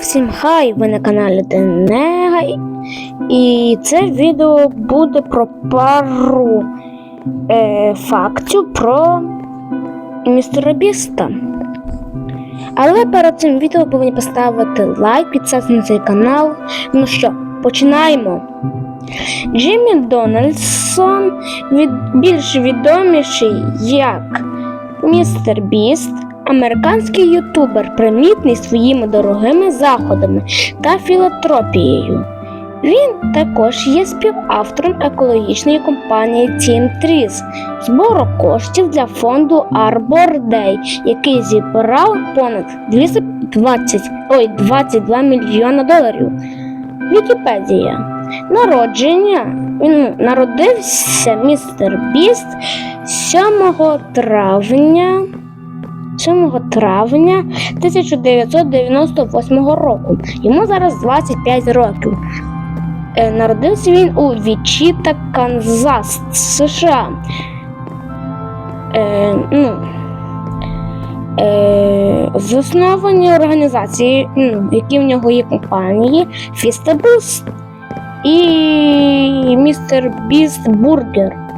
всім хай! Ви на каналі Денега. І це відео буде про пару е, фактів про містера Біста. Але перед цим відео повинні поставити лайк, підписатися на цей канал. Ну що, починаємо. Джиммі Дональдсон від, більш відоміший як Містер Біст, американський ютубер, примітний своїми дорогими заходами та філантропією. Він також є співавтором екологічної компанії Team Trees, збору коштів для фонду Arbor Day, який зібрав понад 220, ой, 22 мільйона доларів. Вікіпедія. Народження. Він народився містер Біст 7 травня. 7 травня 1998 року. Йому зараз 25 років. Е, Народився він у Вічіта, Канзас, США. Е, ну, е, засновані організації, ну, які в нього є компанії, Фістаблс і Містер Біст Бургер.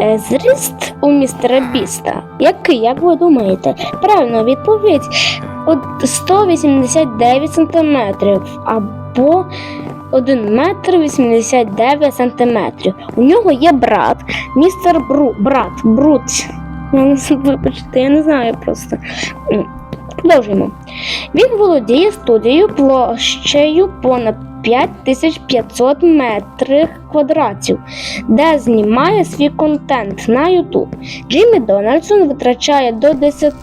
Зріст у містера Біста. Який, як ви думаєте? Правильно відповідь 189 сантиметрів або 1 метр 89 сантиметрів. У нього є брат, містер Бру, брат, Брут. Вибачте, я не знаю просто. Продовжуємо. Він володіє студією площею понад 5500 метрів квадратів, де знімає свій контент на YouTube. Джиммі Дональдсон витрачає до 10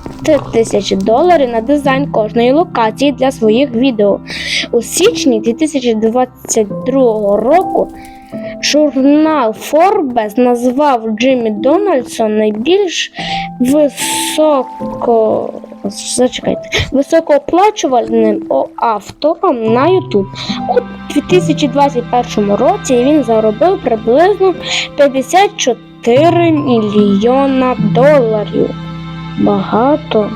тисяч доларів на дизайн кожної локації для своїх відео. У січні 2022 року журнал Forbes назвав Джиммі Дональдсон найбільш високо. Зачекайте, високооплачувальним автором на YouTube. У 2021 році він заробив приблизно 54 мільйона доларів. Багато.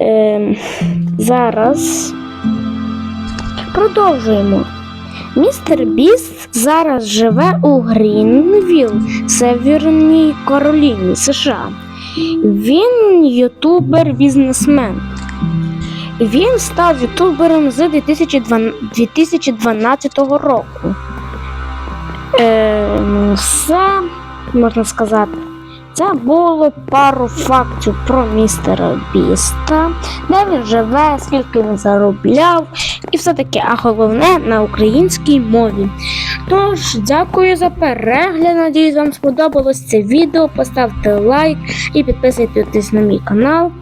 Ем, зараз продовжуємо. Містер Біст зараз живе у Грінвіл, Северній Кароліні, США. Він ютубер-бізнесмен. Він став ютубером з 2012 2012 року. Е, все можна сказати. Це було пару фактів про містера Біста, де він живе, скільки він заробляв, і все таке, а головне на українській мові. Тож, дякую за перегляд. Надіюсь, вам сподобалось це відео. Поставте лайк і підписуйтесь на мій канал.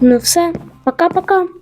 Ну все, пока-пока.